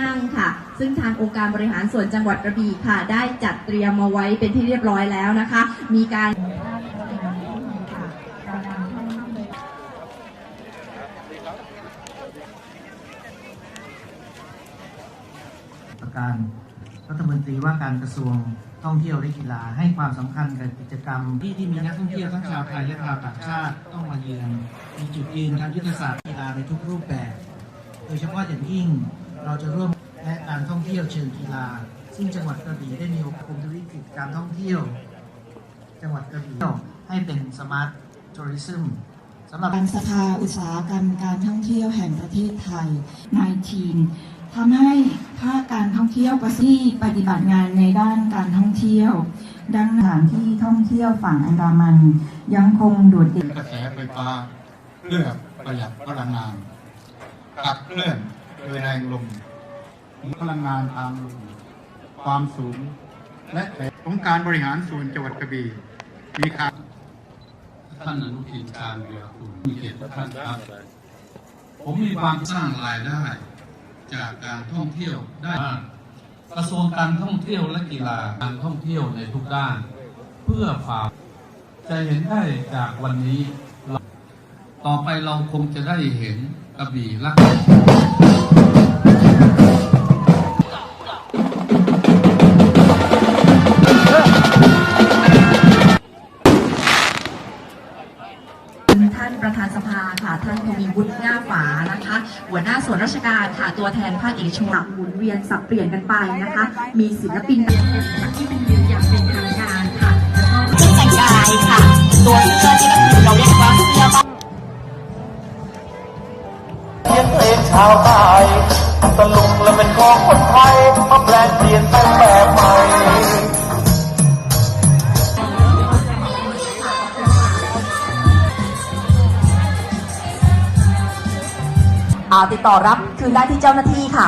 นั่งค่ะ ซึ่งทางองค์การบริหารส่วนจังหวัดกระบี่ค่ะ ได้จัดเตรียมมาไว้เป็นที่เรียบร้อยแล้วนะคะ มีการประการรัฐมนตรีว่าการกระทรวงท่องเที่ยวและกีฬาให้ความสำคัญกับกิจกรรม ที่ที่มีนักท่องเที่ยวทั้งชาวไทยและชาวต่างชาติต้องมาเยือนมีจุดยืนทางยุทธศาสตร์กีฬาในทุกรูปแบบ โดยเฉพาะอย่างยิ่ง เราจะร่วมและการท่องเที่ยวเชิงกีฬา ซึ่งจังหวัดกระบี่ได้มีโอกาสธุรกิจการท่องเที่ยว จังหวัดกระบี่ให้เป็นสมาร์ททัวริซึมสำหรับการสภาอุตสาหกรรมการท่องเที่ยวแห่งประเทศไทย 19ทำให้ภาคการท่องเที่ยวประที่ปฏิบัติงานในด้านการท่องเที่ยว ดังสถานที่ท่องเที่ยวฝั่งอันดามัน ยังคงโดดเด่นกระแสไฟฟ้าเพื่อประหยัดพลังงานขับเคลื่อน โดยแรงลมพลังงานทางลมความสูง และของการบริหารส่วนจังหวัดกระบี่มีค่าท่านอนุทินชาญวีรกุลมีเกียรติท่านครับ ผมมีความสร้างรายได้ จากการท่องเที่ยวได้มากระทรวงการท่องเที่ยวและกีฬาการท่องเที่ยวในทุกด้าน เพื่อฝ่าจะเห็นได้จากวันนี้ ต่อไปเราคงจะได้เห็นกระบี่รักานประธานสภาค่ะท่านทวีวุฒิหน้าฝานะคะ หัวหน้าส่วนราชการค่ะตัวแทนภาคเอกชนหมุนเวียนสับเปลี่ยนกันไปนะคะ มีศิลปินที่เป็นยืนอย่างเป็นทางการค่ะแล้วก็ชุดแต่งกายค่ะ ตัวเสื้อที่ก็คือเราเรียกว่าเสื้อบ้านเขียนเพลงชาวใต้ตะลุงและเป็นของคนไทยมาแปลงเปลี่ย ติดต่อรับคืนได้ที่เจ้าหน้าที่ค่ะ